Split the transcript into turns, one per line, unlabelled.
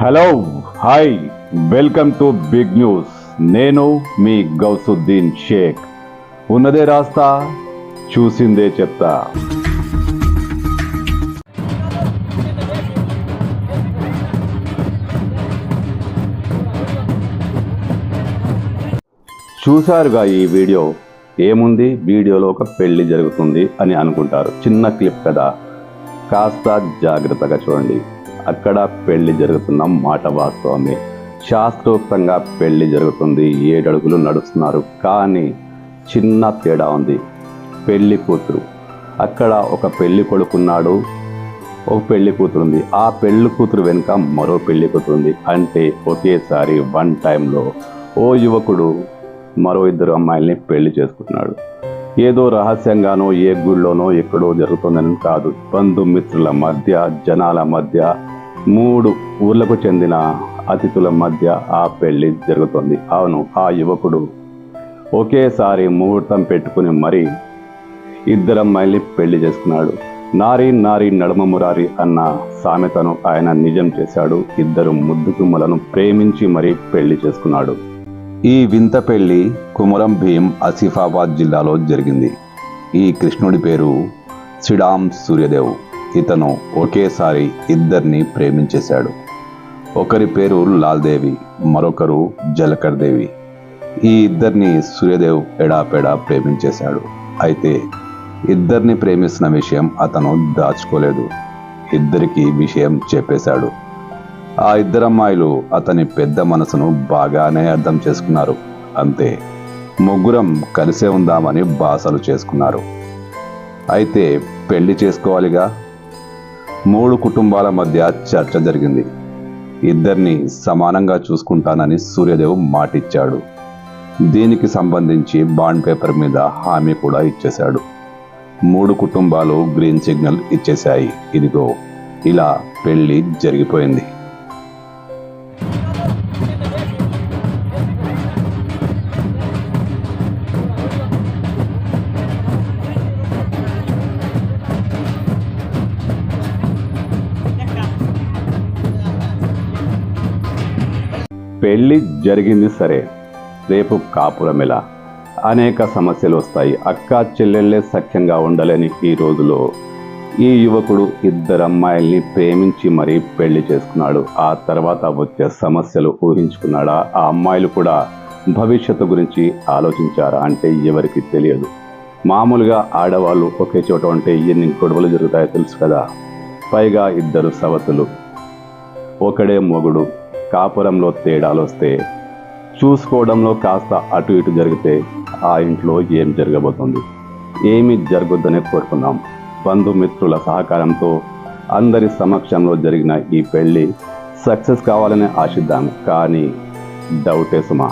Hello hi welcome to big news. నేను మీ గౌసుద్దీన్ షేక్. ఉన్నదే రాస్తా చూసిందే చెప్తా. చూశారుగా ఈ వీడియో? ఏముంది? వీడియోలో ఒక పెళ్ళి జరుగుతుంది అని అనుకుంటారు. చిన్న క్లిప్ కదా. కాస్త జాగ్రత్తగా చూడండి. అక్కడ పెళ్ళి జరుగుతున్న మాట వాస్తవమే. శాస్త్రోక్తంగా పెళ్ళి జరుగుతుంది ఏడడుగులు నడుస్తున్నారు. కానీ చిన్న తేడా ఉంది. పెళ్ళి కూతురు. అక్కడ ఒక పెళ్ళి కొడుకున్నాడు ఒక పెళ్ళి కూతురుంది ఆ పెళ్ళి కూతురు వెనుక మరో పెళ్ళి కూతురుంది అంటే ఒకేసారి వన్ టైంలో ఓ యువకుడు మరో ఇద్దరు అమ్మాయిల్ని పెళ్ళి చేసుకుంటున్నాడు. ఏదో రహస్యంగానో ఏ గుళ్ళోనో ఎక్కడో జరుగుతుందని కాదు. బంధుమిత్రుల మధ్య జనాల మధ్య మూడు ఊర్లకు చెందిన అతిథుల మధ్య ఆ పెళ్ళి జరుగుతుంది. అవును ఆ యువకుడు ఒకేసారి ముహూర్తం పెట్టుకుని మరి ఇద్దరు అమ్మాయిల్ని పెళ్ళి చేసుకున్నాడు. నారీ నారీ నడుమ మురారి అన్న సామెతను ఆయన నిజం చేశాడు. ఇద్దరు ముద్దుకుమ్మలను ప్రేమించి మరీ పెళ్ళి చేసుకున్నాడు. ఈ వింత పెళ్ళి కుమరం భీం ఆసిఫాబాద్ జిల్లాలో జరిగింది. ఈ కృష్ణుడి పేరు సిడాం సూర్యదేవ్. ఇతను ఒకేసారి ఇద్దరిని ప్రేమించేశాడు. ఒకరి పేరు లాల్దేవి మరొకరు జలకర్ దేవి. ఈ ఇద్దరిని సూర్యదేవ్ ఎడాపెడా ప్రేమించేశాడు. అయితే ఇద్దరిని ప్రేమిస్తున్న విషయం అతను దాచుకోలేదు. ఇద్దరికి విషయం చెప్పేశాడు. ఆ ఇద్దరమ్మాయిలు అతని పెద్ద మనసును బాగానే అర్థం చేసుకున్నారు. అంతే. ముగ్గురం కలిసే ఉందామని బాసలు చేసుకున్నారు. అయితే పెళ్ళి చేసుకోవాలిగా? మూడు కుటుంబాల మధ్య చర్చ జరిగింది. ఇద్దరిని సమానంగా చూసుకుంటానని సూర్యదేవ్ మాటిచ్చాడు. దీనికి సంబంధించి బాండ్ పేపర్ మీద హామీ కూడా ఇచ్చేశాడు. మూడు కుటుంబాలు గ్రీన్ సిగ్నల్ ఇచ్చేశాయి. ఇదిగో ఇలా పెళ్ళి జరిగిపోయింది. పెళ్ళి జరిగింది సరే. రేపు కాపురం అనేక సమస్యలు వస్తాయి. అక్క చెల్లెళ్ళే సఖ్యంగా ఉండలేని ఈ రోజులో ఈ యువకుడు ఇద్దరు అమ్మాయిల్ని ప్రేమించి మరీ పెళ్ళి చేసుకున్నాడు. ఆ తర్వాత వచ్చే సమస్యలు ఊహించుకున్నాడా? ఆ అమ్మాయిలు కూడా భవిష్యత్తు గురించి ఆలోచించారా అంటే ఎవరికి తెలియదు. మామూలుగా ఆడవాళ్ళు ఒకే చోట ఉంటే ఎన్ని గొడవలు జరుగుతాయో తెలుసు కదా. పైగా ఇద్దరు సవతులు. ఒకడే మొగుడు కాపురంలో తేడాలు వస్తే చూసుకోవడంలో కాస్త అటు ఇటు జరిగితే ఆ ఇంట్లో ఏం జరగబోతుంది? ఏమి జరగొద్దనే కోరుకుందాం. బంధుమిత్రుల సహకారంతో అందరి సమక్షంలో జరిగిన ఈ పెళ్ళి సక్సెస్ కావాలని ఆశిద్దాం. కానీ డౌటే సుమా.